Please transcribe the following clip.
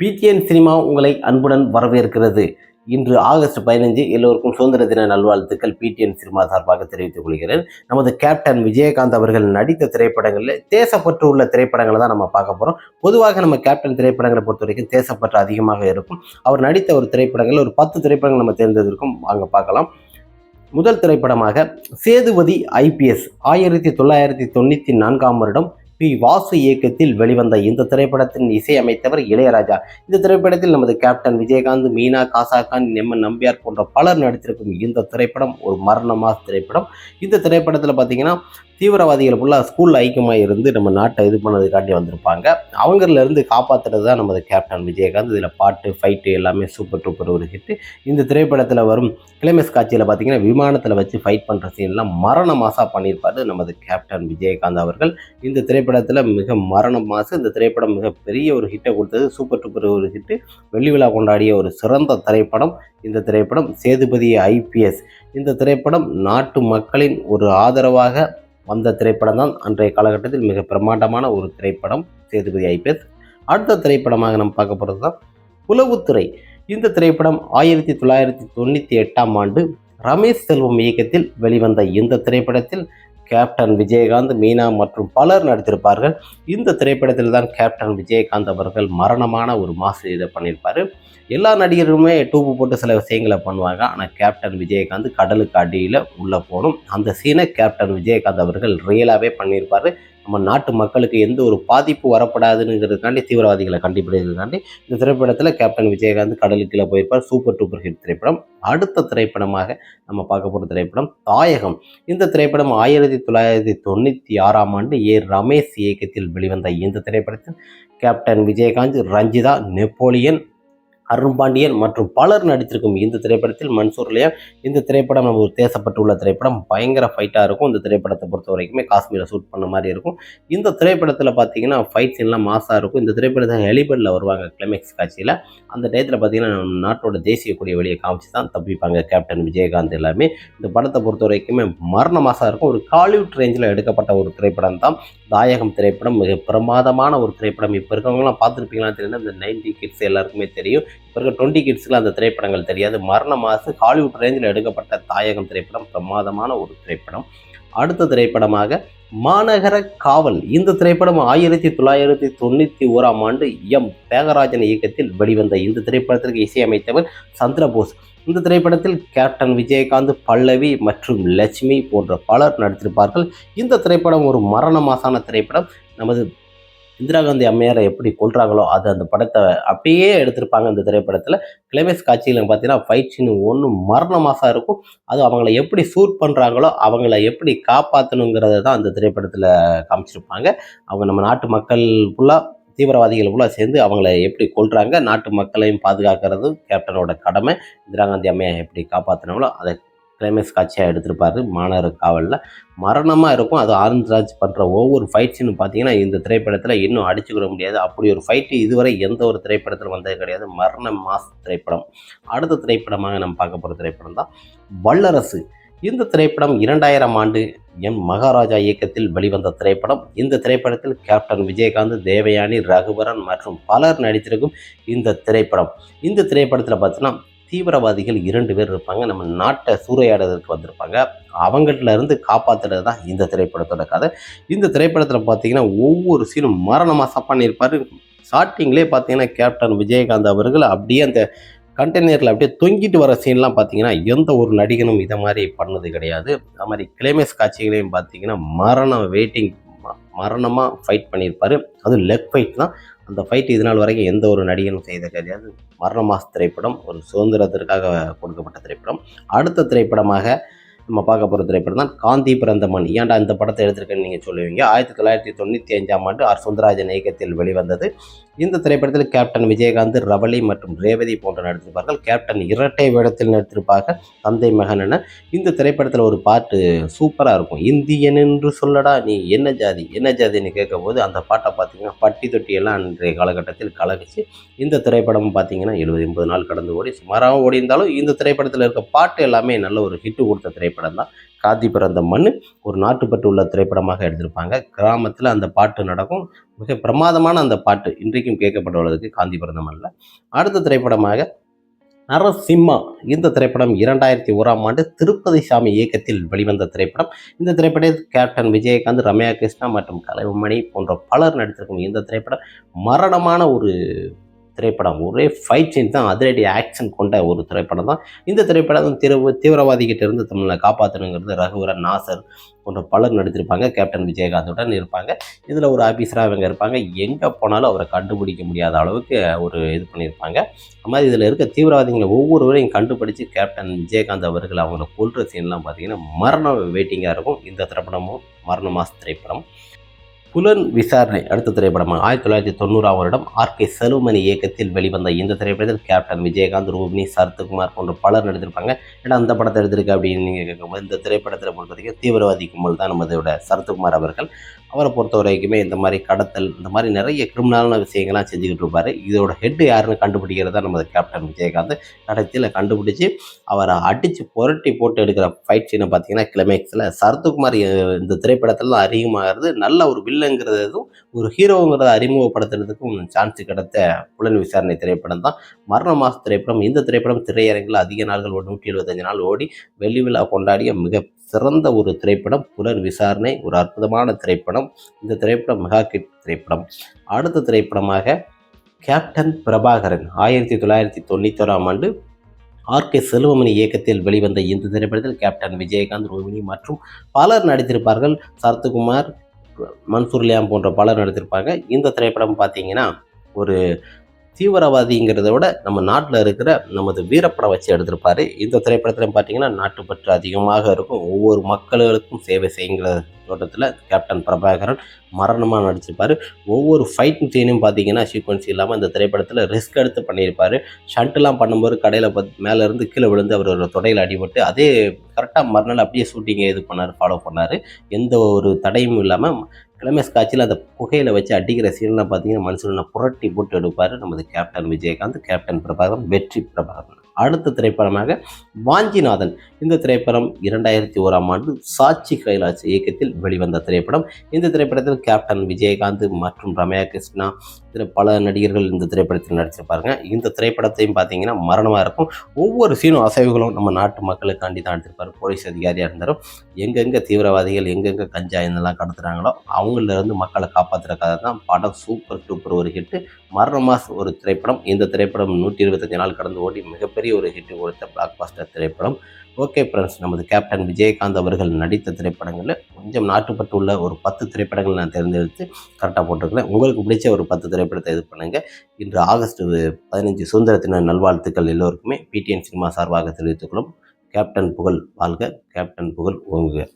PTN cinema உங்களை அன்புடன் வரவேற்கிறது. இன்று ஆகஸ்ட் பதினஞ்சு எல்லோருக்கும் சுதந்திர தின நல்வாழ்த்துக்கள் பிடிஎன் சினிமா சார்பாக தெரிவித்துக் கொள்கிறேன். நமது கேப்டன் விஜயகாந்த் அவர்கள் நடித்த திரைப்படங்களில் தேசப்பற்று உள்ள திரைப்படங்களை தான் நம்ம பார்க்க போகிறோம் பொதுவாக நம்ம கேப்டன் திரைப்படங்களை பொறுத்த வரைக்கும் தேசப்பற்று அதிகமாக இருக்கும். அவர் நடித்த ஒரு திரைப்படங்கள் ஒரு பத்து திரைப்படங்கள் நம்ம தேர்ந்தெடுக்கும் அங்கே பார்க்கலாம். முதல் திரைப்படமாக சேதுபதி ஐபிஎஸ் ஆயிரத்தி தொள்ளாயிரத்தி தொண்ணூற்றி நான்காம் வருடம் பி வாசு இயக்கத்தில் வெளிவந்த இந்த திரைப்படத்தின் இசையமைத்தவர் இளையராஜா. இந்த திரைப்படத்தில் நமது கேப்டன் விஜயகாந்த் மீனா காசாகான் எம் நம்பியார் போன்ற பலர் நடித்திருக்கும் இந்த திரைப்படம் ஒரு மரணமா திரைப்படம். இந்த திரைப்படத்தில் பார்த்தீங்கன்னா தீவிரவாதிகள் ஃபுல்லாக ஸ்கூலில் ஐக்கியமாக இருந்து நம்ம நாட்டை இது பண்ணதுக்காண்டி வந்திருப்பாங்க. அவங்களிருந்து காப்பாற்றுறது தான் நமது கேப்டன் விஜயகாந்த். இதில் பாட்டு ஃபைட்டு எல்லாமே சூப்பர் டூப்பர் ஒரு ஹிட்டு இந்த திரைப்படத்தில் வரும் கிளைமேஸ் காட்சியில் பார்த்தீங்கன்னா விமானத்தில் வச்சு ஃபைட் பண்ணுற சீன்லாம் மரண மாசாக பண்ணியிருப்பார் நமது கேப்டன் விஜயகாந்த் அவர்கள். இந்த திரைப்படத்தில் மிக மரண மாசு. இந்த திரைப்படம் மிக பெரிய ஒரு ஹிட்டை கொடுத்தது. சூப்பர் டூப்பர் ஒரு ஹிட்டு வெள்ளி விழா கொண்டாடிய ஒரு சிறந்த திரைப்படம் இந்த திரைப்படம். சேதுபதி ஐபிஎஸ் இந்த திரைப்படம் நாட்டு மக்களின் ஒரு ஆதரவாக வந்த திரைப்படம் தான். அன்றைய காலகட்டத்தில் மிக பிரம்மாண்டமான ஒரு திரைப்படம். சேதுபதி ஐபிஎஸ் அடுத்த திரைப்படமாக நம்ம பார்க்க போகிறது தான் உளவுத்துறை. இந்த திரைப்படம் ஆயிரத்தி தொள்ளாயிரத்தி தொண்ணூற்றி எட்டாம் ஆண்டு ரமேஷ் செல்வம் இயக்கத்தில் வெளிவந்த இந்த திரைப்படத்தில் கேப்டன் விஜயகாந்த் மீனா மற்றும் பலர் நடித்திருப்பார்கள். இந்த திரைப்படத்தில் தான் கேப்டன் விஜயகாந்த் அவர்கள் மரணமான ஒரு மாசு இதை பண்ணியிருப்பார். எல்லா நடிகருமே டூப்பு போட்டு சில விஷயங்களை பண்ணுவாங்க. ஆனால் கேப்டன் விஜயகாந்த் கடலுக்கு அடியில் உள்ளே போகணும். அந்த சீனை கேப்டன் விஜயகாந்த் அவர்கள் ரியலாகவே பண்ணியிருப்பார். நம்ம நாட்டு மக்களுக்கு எந்த ஒரு பாதிப்பு வரப்படாதுங்கிறதுக்காண்டி தீவிரவாதிகளை கண்டுபிடிக்கிறதுக்காண்டி இந்த திரைப்படத்தில் கேப்டன் விஜயகாந்த் கடலுக்கு போயிருப்பார். சூப்பர் டூப்பர் ஹிட் திரைப்படம். அடுத்த திரைப்படமாக நம்ம பார்க்க போகிற திரைப்படம் தாயகம். இந்த திரைப்படம் ஆயிரத்தி தொள்ளாயிரத்தி தொண்ணூற்றி ஆறாம் ஆண்டு ஏ. ரமேஷ் இயக்கத்தில் வெளிவந்த இந்த திரைப்படத்தில் கேப்டன் விஜயகாந்த் ரஞ்சிதா நெப்போலியன் அருண்பாண்டியன் மற்றும் பலர் நடித்திருக்கும் இந்த திரைப்படத்தில் மன்சூர் இந்த திரைப்படம் நம்ம ஒரு தேசப்பட்டுள்ள திரைப்படம். பயங்கர ஃபைட்டாக இருக்கும். இந்த திரைப்படத்தை பொறுத்த வரைக்குமே காஷ்மீரை ஷூட் பண்ண மாதிரி இருக்கும். இந்த திரைப்படத்தில் பார்த்தீங்கன்னா ஃபைட் சீன்லாம் மாசாக இருக்கும். இந்த திரைப்படத்தை ஹெலிபெட்டில் வருவாங்க கிளைமேக்ஸ் காட்சியில். அந்த டயத்தில் பார்த்தீங்கன்னா நம்ம நாட்டோட தேசிய கொடியை வெளியே காமிச்சு தான் தப்பிப்பாங்க கேப்டன் விஜயகாந்த் எல்லாமே. இந்த படத்தை பொறுத்த வரைக்குமே மரண மாசாக இருக்கும். ஒரு காலிவுட் ரேஞ்சில் எடுக்கப்பட்ட ஒரு திரைப்படம் தான் தாயகம் திரைப்படம் மிக பிரமாதமான ஒரு திரைப்படம். இப்போ இருக்கவங்களாம் பார்த்துருப்பீங்களா தெரியல இந்த நைன்டி கிட்ஸ் எல்லாருக்குமே தெரியும். இப்போ இருக்க டுவெண்ட்டி கிட்ஸ்க்குலாம் அந்த திரைப்படங்கள் தெரியாது. மரண மாசு ஹாலிவுட் ரேஞ்சில் எடுக்கப்பட்ட தாயகம் திரைப்படம் பிரமாதமான ஒரு திரைப்படம். அடுத்த திரைப்படமாக மாநகர காவல். இந்த திரைப்படம் ஆயிரத்தி தொள்ளாயிரத்தி தொண்ணூற்றி ஓராம் ஆண்டு எம். தியாகராஜன் இயக்கத்தில் வெளிவந்த இந்த திரைப்படத்திற்கு இசையமைத்தவர் சந்திரபோஸ். இந்த திரைப்படத்தில் கேப்டன் விஜயகாந்த் பல்லவி மற்றும் லட்சுமி போன்ற பலர் நடித்திருப்பார்கள். இந்த திரைப்படம் ஒரு மரண மாசான திரைப்படம். நமது இந்திரா காந்தி அம்மையாரை எப்படி கொள்றாங்களோ அது அந்த படத்தை அப்படியே எடுத்திருப்பாங்க அந்த திரைப்படத்தில். கிளைமேக்ஸ் காட்சியில் பார்த்தீங்கன்னா ஃபைட் சீன் ஒன்று மரண மாசாக இருக்கும். அது அவங்கள எப்படி சூட் பண்ணுறாங்களோ அவங்கள எப்படி காப்பாற்றணுங்கிறத தான் அந்த திரைப்படத்தில் காமிச்சிருப்பாங்க. அவங்க நம்ம நாட்டு மக்கள் ஃபுல்லாக தீவிரவாதிகள் ஃபுல்லாக சேர்ந்து அவங்கள எப்படி கொள்கிறாங்க நாட்டு மக்களையும் பாதுகாக்கிறது கேப்டனோட கடமை. இந்திரா காந்தி அம்மையை எப்படி காப்பாற்றினாங்களோ அதை கிளைமேக்ஸ் காட்சியாக எடுத்திருப்பார் மாநகர காவலில். மரணமாக இருக்கும். அது ஆனந்த்ராஜ் பண்ணுற ஒவ்வொரு ஃபைட் சீனும் பார்த்தீங்கன்னா இந்த திரைப்படத்தில் இன்னும் அடிச்சுக்கிட முடியாது. அப்படி ஒரு ஃபைட்டு இதுவரை எந்த ஒரு திரைப்படத்தில் வந்தது கிடையாது. மரண மாஸ் திரைப்படம். அடுத்த திரைப்படமாக நம்ம பார்க்க போகிற திரைப்படம் தான் வல்லரசு. இந்த திரைப்படம் இரண்டாயிரம் ஆண்டு எம் மகாராஜா இயக்கத்தில் வெளிவந்த திரைப்படம். இந்த திரைப்படத்தில் கேப்டன் விஜயகாந்த் தேவயானி ரகுவரன் மற்றும் பலர் நடித்திருக்கும் இந்த திரைப்படம். இந்த திரைப்படத்தில் பார்த்தீங்கன்னா தீவிரவாதிகள் இரண்டு பேர் இருப்பாங்க. நம்ம நாட்டை சூறையாடுறதுக்கு வந்திருப்பாங்க. அவங்கள்ட்ட இருந்து காப்பாற்றுறது தான் இந்த திரைப்படத்தோட கதை. இந்த திரைப்படத்தில் பார்த்தீங்கன்னா ஒவ்வொரு சீனும் மரணமாக பண்ணியிருப்பார். ஸ்டார்டிங்லேயே பார்த்தீங்கன்னா கேப்டன் விஜயகாந்த் அவர்கள் அப்படியே அந்த கண்டெய்னரில் அப்படியே தொங்கிட்டு வர சீன்லாம் பார்த்தீங்கன்னா எந்த ஒரு நடிகனும் இதை மாதிரி பண்ணது கிடையாது. அது மாதிரி கிளைமேஸ் காட்சிகளையும் பார்த்தீங்கன்னா மரணம் வெயிட்டிங் மரணமாக ஃபைட் பண்ணியிருப்பார். அதுவும் லெக் ஃபைட் தான். அந்த ஃபைட் இதனால் வரைக்கும் எந்த ஒரு நடிகனும் செய்த கிடையாது மரண மாச திரைப்படம் ஒரு சுதந்திரத்திற்காக கொடுக்கப்பட்ட திரைப்படம். அடுத்த திரைப்படமாக நம்ம பார்க்க போகிற திரைப்படம் தான் காந்தி பிறந்த மண். ஏன்டா இந்த படத்தை எடுத்திருக்கேன்னு நீங்கள் சொல்லுவீங்க. ஆயிரத்தி தொள்ளாயிரத்தி தொண்ணூற்றி அஞ்சாம் ஆண்டு ஆர் சுந்தரராஜன் இயக்கத்தில் வெளிவந்தது. இந்த திரைப்படத்தில் கேப்டன் விஜயகாந்த் ரவளி மற்றும் ரேவதி போன்ற நடித்திருப்பார்கள். கேப்டன் இரட்டை வேடத்தில் நடித்திருப்பார்கள். தந்தை மகன் என. இந்த திரைப்படத்தில் ஒரு பாட்டு சூப்பராக இருக்கும். இந்தியன் என்று சொல்லடா நீ என்ன ஜாதி என்ன ஜாதின்னு கேட்கும்போது அந்த பாட்டை பார்த்தீங்கன்னா பட்டி தொட்டியெல்லாம் அன்றைய காலகட்டத்தில் கலகிச்சு இந்த திரைப்படம் பார்த்தீங்கன்னா எழுபது எண்பது நாள் கடந்து ஓடி சுமாராக ஓடி இருந்தாலும் இந்த திரைப்படத்தில் இருக்க பாட்டு எல்லாமே நல்ல ஒரு ஹிட்டு கொடுத்த திரைப்படம் தான் காந்தி பிறந்த மண் ஒரு நாட்டுப்பட்டு உள்ள திரைப்படமாக எடுத்திருப்பாங்க. கிராமத்தில் அந்த பாட்டு நடக்கும். மிக பிரமாதமான அந்த பாட்டு இன்றைக்கும் கேட்கப்பட்டுள்ளதுக்கு காந்தி பிறந்த மண்ணில் அடுத்த திரைப்படமாக நரசிம்மா. இந்த திரைப்படம் இரண்டாயிரத்தி ஓராம் ஆண்டு திருப்பதி சாமி இயக்கத்தில் வெளிவந்த திரைப்படம். இந்த திரைப்படத்தில் கேப்டன் விஜயகாந்த் ரம்யா கிருஷ்ணா மற்றும் கலைவமணி போன்ற பலர் நடித்திருக்கும் இந்த திரைப்படம் மரணமான ஒரு திரைப்படம். ஒரே ஃபைட் சீன் தான் அதிரடி ஆக்ஷன் கொண்ட ஒரு திரைப்படம் தான். இந்த திரைப்படம் திரு தீவிரவாதிகிட்ட இருந்து தமிழை காப்பாற்றணுங்கிறது ரகுவரன் நாசர் போன்ற பலர் நடித்திருப்பாங்க. கேப்டன் விஜயகாந்துடன் இருப்பாங்க. இதில் ஒரு ஆஃபீஸராக இவங்க இருப்பாங்க. எங்கே போனாலும் அவரை கண்டுபிடிக்க முடியாத அளவுக்கு ஒரு இது பண்ணியிருப்பாங்க. அது மாதிரி இதில் இருக்க தீவிரவாதிகளை ஒவ்வொருவரையும் கண்டுபிடிச்சு கேப்டன் விஜயகாந்த் அவர்கள் அவங்கள கொள்கிற சீன்லாம் பார்த்தீங்கன்னா மரண வெயிட்டிங்காக இருக்கும். இந்த திரைப்படமும் மரண மாஸ் திரைப்படம். புலன் விசாரணை அடுத்த திரைப்படமாக ஆயிரத்தி தொள்ளாயிரத்தி தொண்ணூறாம் வருடம் ஆர் கே செலுமணி இயக்கத்தில் வெளிவந்த இந்த திரைப்படத்தில் கேப்டன் விஜயகாந்த் ரூபினி சரத்குமார் போன்ற பலர் நடித்திருப்பாங்க. ஏன்னா அந்த படத்தை எடுத்திருக்கு அப்படின்னு நீங்கள் கேட்கும்போது இந்த திரைப்படத்தில் பொறுத்த வரைக்கும் தீவிரவாதி கும்பல் தான் நம்மதோட சரத்குமார் அவர்கள் அவரை பொறுத்த வரைக்குமே இந்த மாதிரி கடத்தல் இந்த மாதிரி நிறைய கிரிமினலான விஷயங்கள்லாம் செஞ்சுக்கிட்டு இருப்பார். இதோட ஹெட் யாருன்னு கண்டுபிடிக்கிறது தான் நமது கேப்டன் விஜயகாந்த். கடைசியில் கண்டுபிடிச்சி அவரை அடித்து புரட்டி போட்டு எடுக்கிற ஃபைட் சீனை பார்த்தீங்கன்னா கிளைமேக்ஸில் சரத்குமார் இந்த திரைப்படத்தில் அதிகமாகிறது நல்ல ஒரு வில்லங்கிறதும் ஒரு ஹீரோங்கிறத அறிமுகப்படுத்துறதுக்கும் சான்ஸ் கிடைத்த புலன் விசாரணை திரைப்படம் தான். மரண மாச திரைப்படம் இந்த திரைப்படம் திரையரங்கில் அதிக நாள்கள் ஒரு நூற்றி எழுபத்தஞ்சு நாள் ஓடி வெள்ளி விழா கொண்டாடிய மிக சிறந்த ஒரு திரைப்படம் புலர் விசாரணை ஒரு அற்புதமான திரைப்படம். இந்த திரைப்படம் மெகா கிட் திரைப்படம். அடுத்த திரைப்படமாக கேப்டன் பிரபாகரன் ஆயிரத்தி தொள்ளாயிரத்தி தொண்ணூத்தோராம் ஆண்டு ஆர். கே. செல்வமணி இயக்கத்தில் வெளிவந்த இந்த திரைப்படத்தில் கேப்டன் விஜயகாந்த் ரோஹிணி மற்றும் பலர் நடித்திருப்பார்கள். சரத்குமார் மன்சூர்லியாம் போன்ற பலர் நடித்திருப்பாங்க. இந்த திரைப்படம் பார்த்தீங்கன்னா ஒரு தீவிரவாதிங்கிறத விட நம்ம நாட்டில் இருக்கிற நமது வீரப்படம் வச்சு எடுத்திருப்பாரு. இந்த திரைப்படத்தில் பார்த்தீங்கன்னா நாட்டுப்பற்று அதிகமாக இருக்கும். ஒவ்வொரு மக்களுக்கும் சேவை செய்யுங்கிற தோட்டத்தில் கேப்டன் பிரபாகரன் மரணமாக நடிச்சிருப்பார். ஒவ்வொரு ஃபைட் சீனும் பார்த்தீங்கன்னா சீக்வன்ஸ் இல்லாமல் இந்த திரைப்படத்தில் ரிஸ்க் எடுத்து பண்ணியிருப்பாரு. ஷண்ட்லாம் பண்ணும்போது கடையில் பத் மேலேருந்து கீழே விழுந்து அவரோட தொடையில் அடிபட்டு அதே கரெக்டாக மறுநாள் அப்படியே ஷூட்டிங்கை இது பண்ணார் ஃபாலோ பண்ணார். எந்த ஒரு தடையும் இல்லாமல் கிளைமேக்ஸ் காட்சியில் அந்த புகையில வச்சு அடிக்கிற சீன்லாம் பார்த்தீங்கன்னா மனுஷனை புரட்டி போட்டு எடுப்பார் நமது கேப்டன் விஜயகாந்த் கேப்டன் பிரபாகரன் வெற்றி பிரபாகரன். அடுத்த திரைப்படமாக வாஞ்சிநாதன். இந்த திரைப்படம் இரண்டாயிரத்தி ஓராம் ஆண்டு சாட்சி கைலாஷ் இயக்கத்தில் வெளிவந்த திரைப்படம். இந்த திரைப்படத்தில் கேப்டன் விஜயகாந்த் மற்றும் ரம்யா கிருஷ்ணா இதில் பல நடிகர்கள் இந்த திரைப்படத்தில் நடிச்சிருப்பாருங்க இந்த திரைப்படத்தையும் பார்த்தீங்கன்னா மரணமாக இருக்கும். ஒவ்வொரு சீனும் அசைவுகளும் நம்ம நாட்டு மக்களுக்காண்டி தான் எடுத்திருப்பார். போலீஸ் அதிகாரியாக இருந்தாலும் எங்கெங்கே தீவிரவாதிகள் எங்கெங்கே கஞ்சா இதெல்லாம் கடத்துகிறாங்களோ அவங்களிருந்து மக்களை காப்பாற்றுற கதை தான் படம் சூப்பர் டூப்பர் ஒரு ஹிட்டு மரண மாஸ் ஒரு திரைப்படம். இந்த திரைப்படம் நூற்றி இருபத்தஞ்சு நாள் கடந்து ஓடி மிகப்பெரிய ஒரு ஹிட் கொடுத்த பிளாக் பாஸ்டர் திரைப்படம். ஓகே ஃப்ரெண்ட்ஸ் நமது கேப்டன் விஜயகாந்த் அவர்கள் நடித்த திரைப்படங்களில் கொஞ்சம் நாட்டுப்பட்டு உள்ள ஒரு பத்து திரைப்படங்கள் நான் தேர்ந்தெடுத்து கரெக்டாக போட்டிருக்கிறேன். உங்களுக்கு பிடிச்ச ஒரு பத்து திரைப்படத்தை இது பண்ணுங்கள் இன்று ஆகஸ்ட் பதினஞ்சு சுதந்திரத்தினர் நல்வாழ்த்துக்கள் எல்லோருக்குமே. பிடிஎன் சினிமா சார்பாக தெரிவித்துக்கொள்ளும் கேப்டன் புகழ் வாழ்க. கேப்டன் புகழ் ஓங்குக.